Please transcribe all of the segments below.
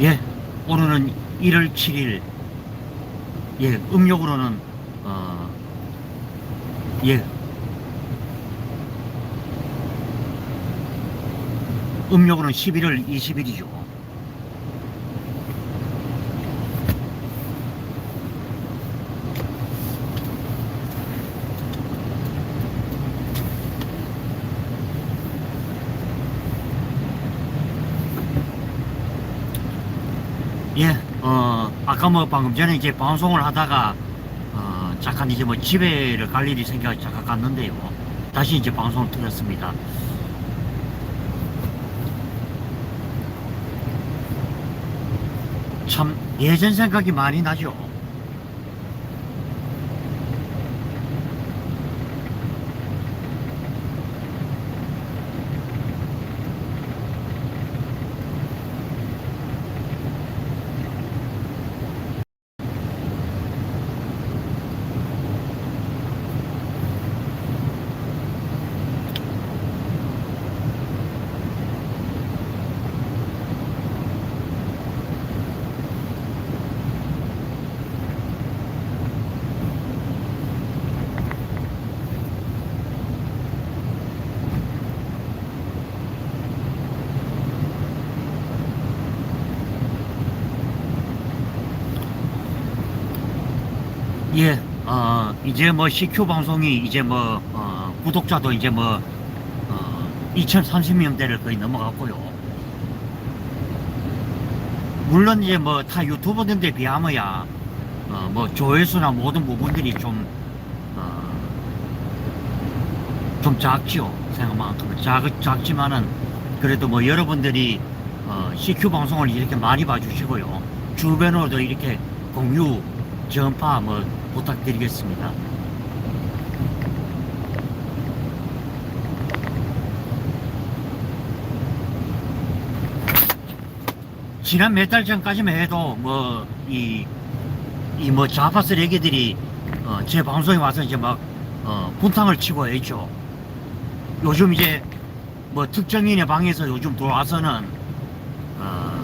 예, 오늘은 1월 7일. 예, 음력으로는 어, 예, 음력으로는 11월 20일이죠. 예, 어, 아까 뭐 방금 전에 이제 방송을 하다가, 어, 잠깐 이제 뭐 집에를 갈 일이 생겨 잠깐 갔는데요. 다시 이제 방송을 틀었습니다. 참, 예전 생각이 많이 나죠. 예, 어, 이제 뭐 CQ 방송이 이제 뭐, 어, 구독자도 이제 뭐, 어, 2030명대를 거의 넘어갔고요. 물론 이제 뭐 타 유튜버들에 비하면야, 어, 뭐 조회수나 모든 부분들이 좀, 어, 좀 작지요. 생각만큼. 작, 작지만은, 그래도 뭐 여러분들이, 어, CQ 방송을 이렇게 많이 봐주시고요. 주변으로도 이렇게 공유, 전파 뭐 부탁드리겠습니다. 지난 몇 달 전까지만 해도 뭐 이 이 뭐 좌파 쓰레기들이 어, 제 방송에 와서 이제 막 어, 분탕을 치고 했죠. 요즘 이제 뭐 특정인의 방에서 요즘 들어와서는 어,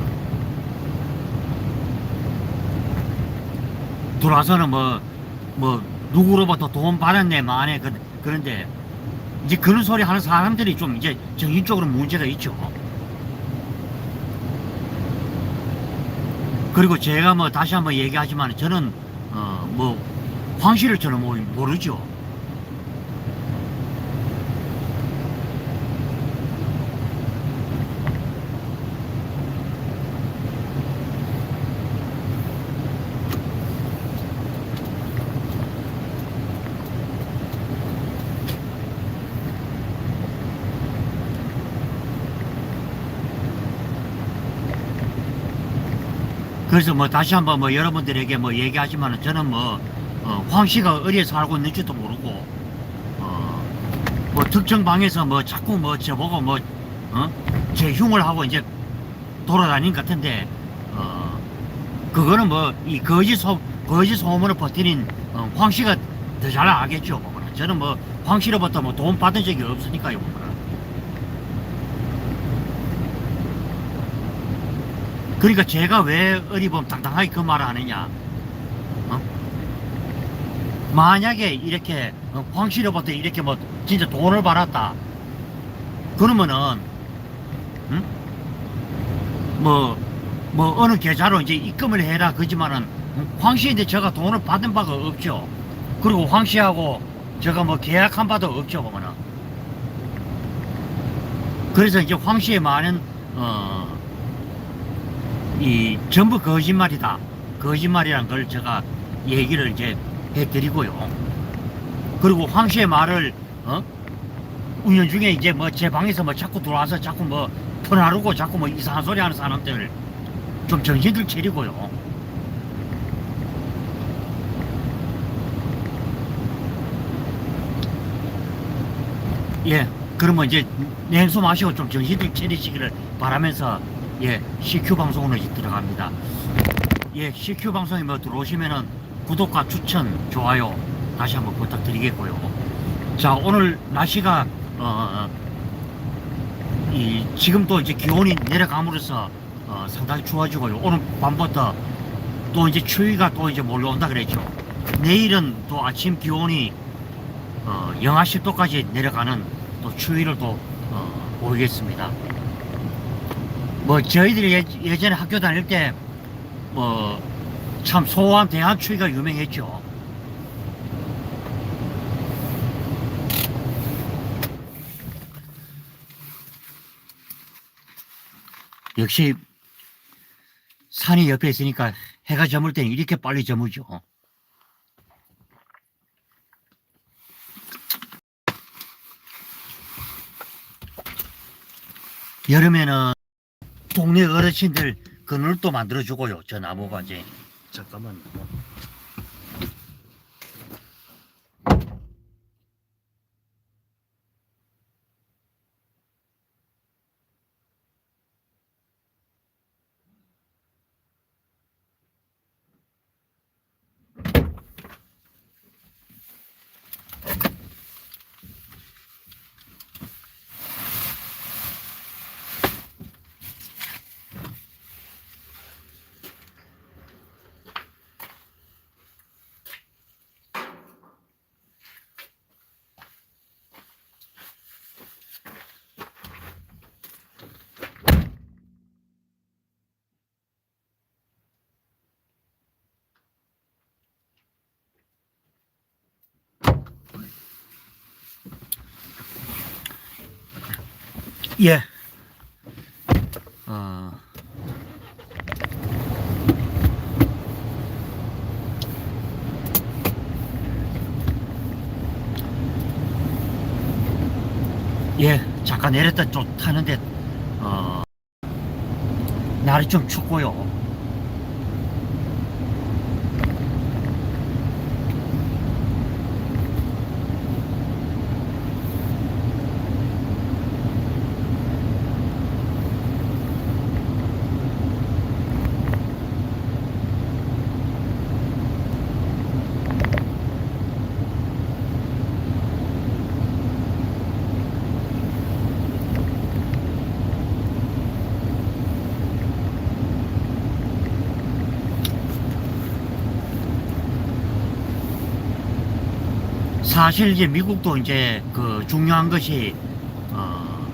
들어와서는 뭐, 뭐, 누구로부터 돈 받았네, 만에, 그, 그런데, 이제 그런 소리 하는 사람들이 좀 이제 정신적으로 문제가 있죠. 그리고 제가 뭐 다시 한번 얘기하지만 저는, 어, 뭐, 황실을 저는 뭐 모르죠. 그래서 뭐 다시 한번 뭐 여러분들에게 뭐 얘기하지만 저는 뭐 어, 황 씨가 어디에 살고 있는지도 모르고 어, 뭐 특정 방에서 뭐 자꾸 뭐 저보고 뭐 어? 제 흉을 하고 이제 돌아다닌 것 같은데 어, 그거는 뭐 이 거짓 소 거짓 소문을 퍼뜨린 어, 황 씨가 더 잘 알겠죠. 뭐. 저는 뭐 황 씨로부터 뭐돈 받은 적이 없으니까요. 뭐. 그러니까 제가 왜 어리범 당당하게 그 말을 하느냐. 어? 만약에 이렇게 어, 황실로부터 이렇게 뭐 진짜 돈을 받았다. 그러면은 응? 뭐, 뭐 어느 계좌로 이제 입금을 해라. 그지만은 황씨한테 제가 돈을 받은 바가 없죠. 그리고 황씨하고 제가 뭐 계약한 바도 없죠 보면은. 그래서 이제 황씨의 많은 어 이 전부 거짓말이다. 거짓말이란 걸 제가 얘기를 이제 해드리고요. 그리고 황 씨의 말을 어? 운영 중에 이제 뭐 제 방에서 뭐 자꾸 들어와서 자꾸 뭐 터나르고 자꾸 뭐 이상한 소리 하는 사람들 좀 정신들 차리고요. 예, 그러면 이제 냉수 마시고 좀 정신들 차리시기를 바라면서 예, CQ 방송으로 들어갑니다. 예, CQ 방송에 뭐 들어오시면은 구독과 추천, 좋아요 다시 한번 부탁드리겠고요. 자, 오늘 날씨가 어, 이 지금 또 이제 기온이 내려감으로써 어, 상당히 추워지고요. 오늘 밤부터 또 이제 추위가 또 이제 몰려온다 그랬죠. 내일은 또 아침 기온이 어, 영하 10도까지 내려가는 또 추위를 또 어, 보이겠습니다. 뭐 저희들이 예, 예전에 학교 다닐 때 뭐 참 소원 대한 추위가 유명했죠. 역시 산이 옆에 있으니까 해가 저물 때는 이렇게 빨리 저물죠. 여름에는 동네 어르신들 그늘도 만들어주고요. 저 나무가 이제 잠깐만 예. 어. 예, 잠깐 내렸다 좀 타는데, 어, 날이 좀 춥고요. 사실 이제 미국도 이제 그 중요한 것이 어,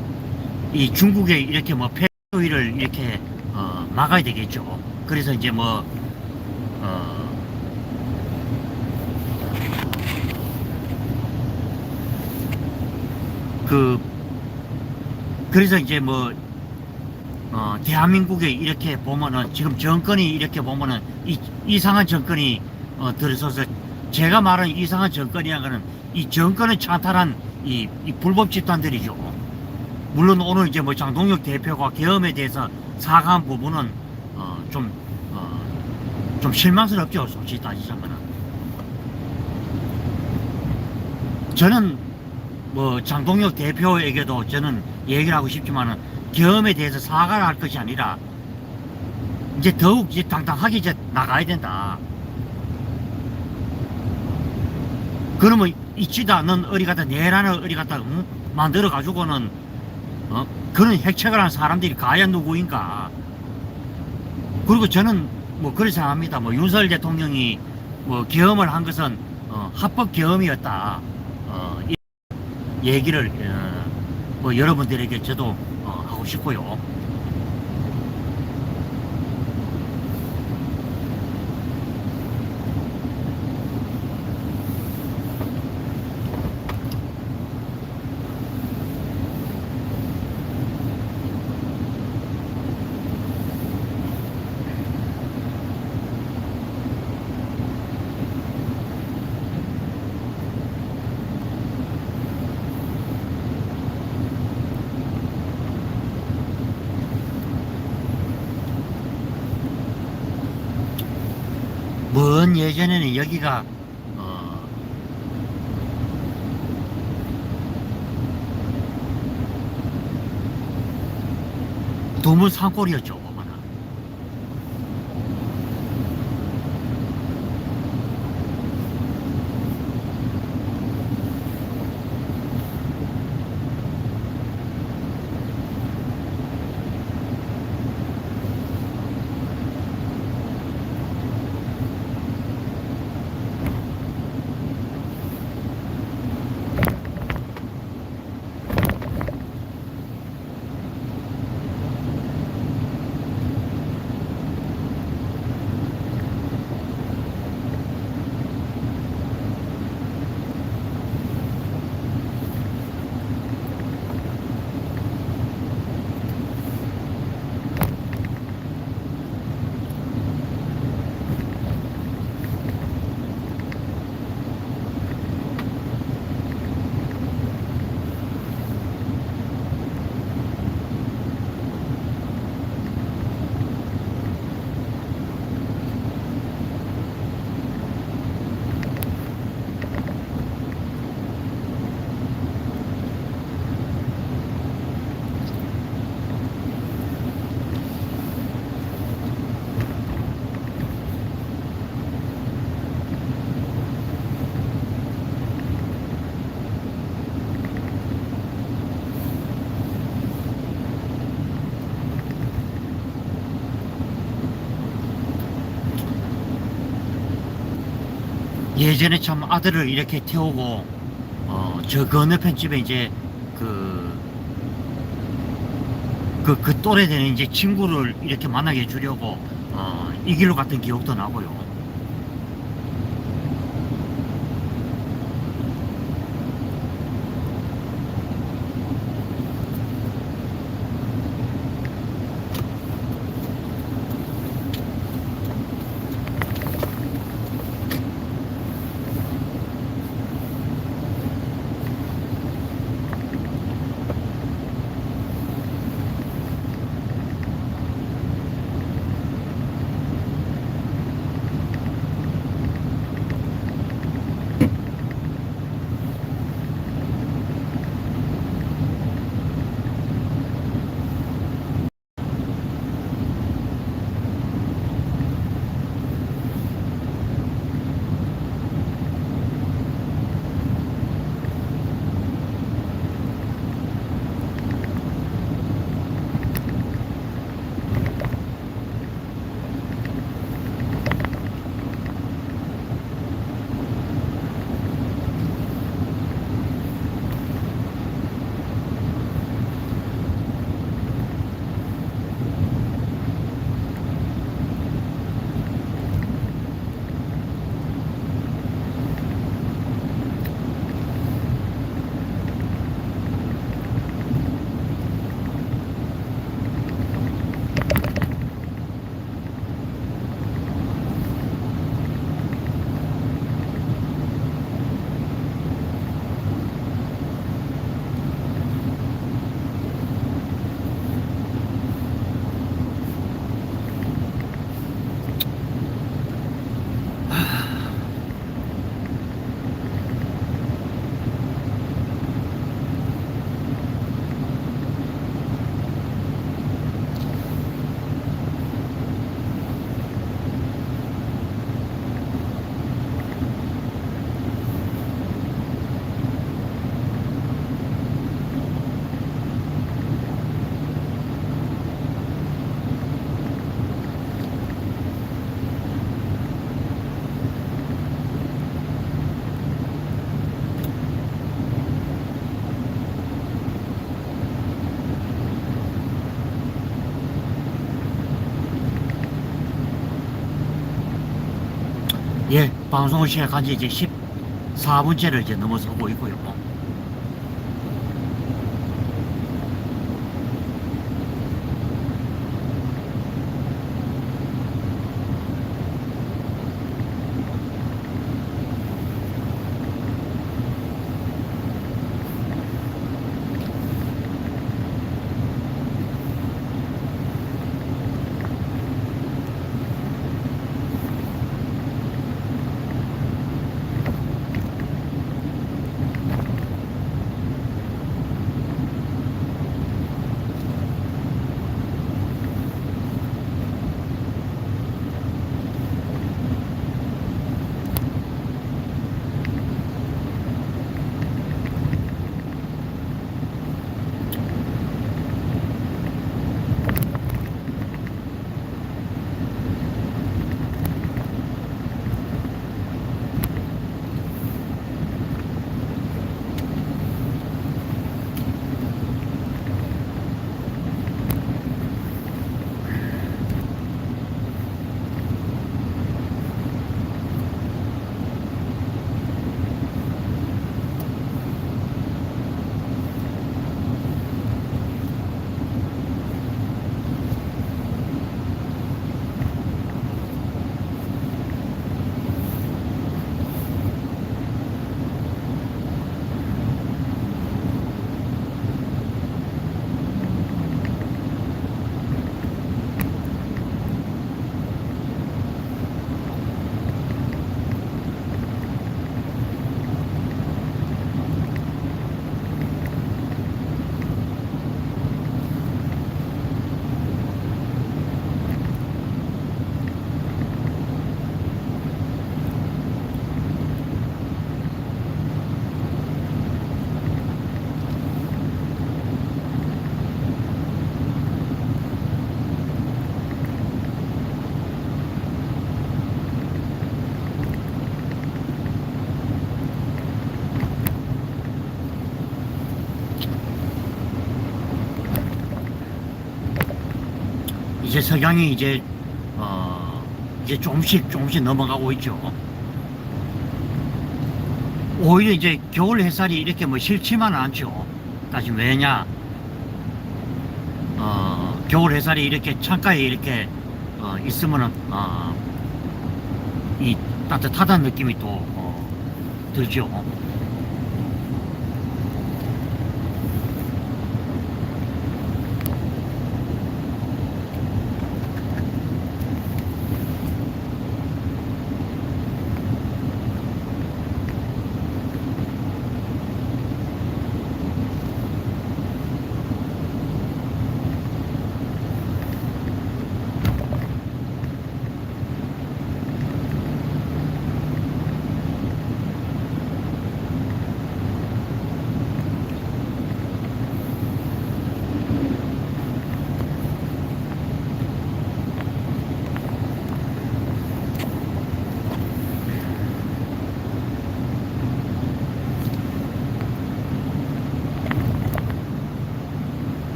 이 중국에 이렇게 뭐 폐소위를 이렇게 어, 막아야 되겠죠. 그래서 이제 뭐 어, 그 그래서 이제 뭐 어, 대한민국에 이렇게 보면은 지금 정권이 이렇게 보면은 이, 이상한 정권이 어, 들어서서 제가 말하는 이상한 거는 이 정권을 찬탈한 이, 이 불법 집단들이죠. 물론 오늘 이제 뭐 장동혁 대표가 계엄에 대해서 사과한 부분은 어, 좀, 어, 좀 실망스럽죠. 솔직히 따지자면은. 저는 뭐 장동혁 대표에게도 저는 얘기를 하고 싶지만은 계엄에 대해서 사과를 할 것이 아니라 이제 더욱 이제 당당하게 이제 나가야 된다. 그러면 있지도 않는 어리 갖다 내라는 어리 갖다 응? 만들어 가지고는 어? 그런 핵책을 한 사람들이 과연 누구인가? 그리고 저는 뭐 그렇게 생각합니다. 뭐 윤석열 대통령이 뭐 계엄을 한 것은 어, 합법 계엄이었다. 어, 이 얘기를 어, 뭐 여러분들에게 저도 어, 하고 싶고요. 예전에는 여기가 어, 도문 산골이었죠 보면은 예전에 참 아들을 이렇게 태우고 어, 저 건너편 집에 이제 그, 그, 그 또래 되는 이제 친구를 이렇게 만나게 해주려고 어, 이 길로 갔던 기억도 나고요. 예, 방송을 시작한 지 이제 14분째를 이제 넘어서고 있고요. 이제 석양이 이제 어 이제 조금씩 조금씩 넘어가고 있죠. 오히려 이제 겨울 햇살이 이렇게 뭐 싫지만은 않죠. 다시 왜냐? 어 겨울 햇살이 이렇게 창가에 이렇게 어 있으면은 어이 따뜻하다는 느낌이 또 어, 들죠.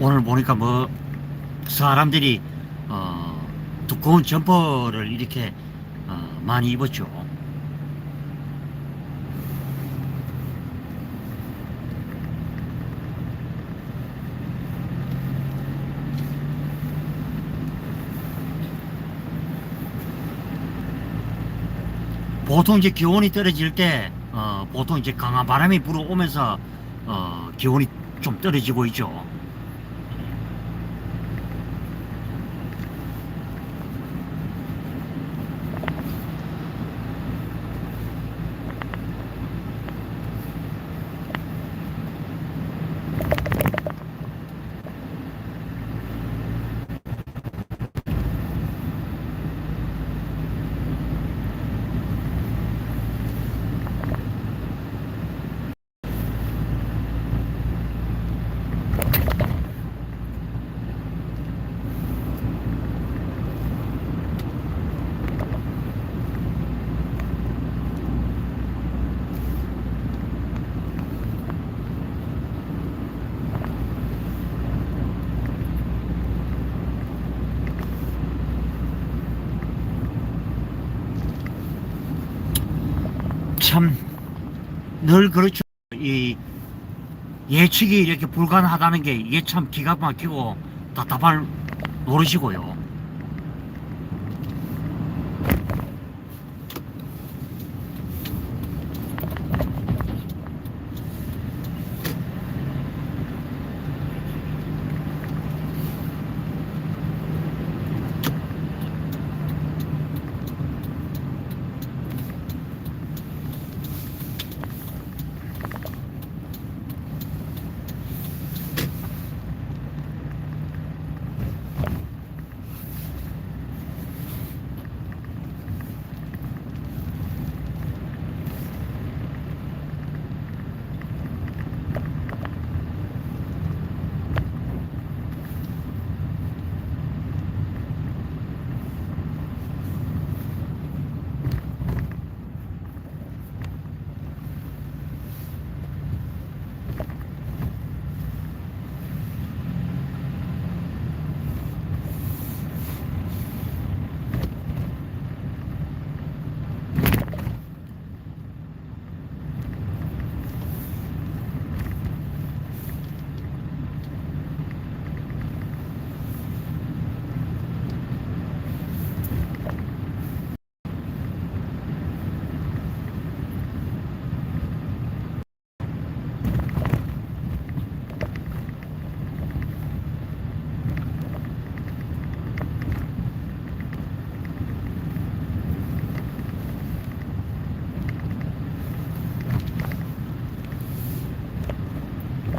오늘 보니까 뭐 사람들이 어, 두꺼운 점퍼를 이렇게 어, 많이 입었죠. 보통 이제 기온이 떨어질 때 어, 보통 이제 강한 바람이 불어오면서 어, 기온이 좀 떨어지고 있죠. 참 늘 그렇죠. 이 예측이 이렇게 불가능하다는 게 이게 참 기가 막히고 답답할 노릇이고요.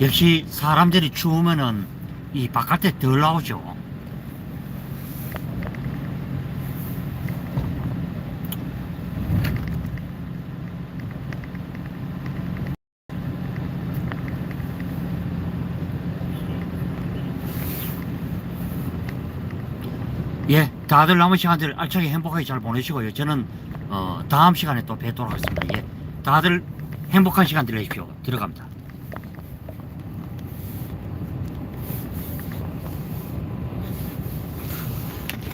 역시 사람들이 추우면은 이 바깥에 덜 나오죠. 예, 다들 남은 시간들 알차게 행복하게 잘 보내시고요. 저는 어, 다음 시간에 또 뵙도록 하겠습니다. 예, 다들 행복한 시간 되십시오. 들어갑니다.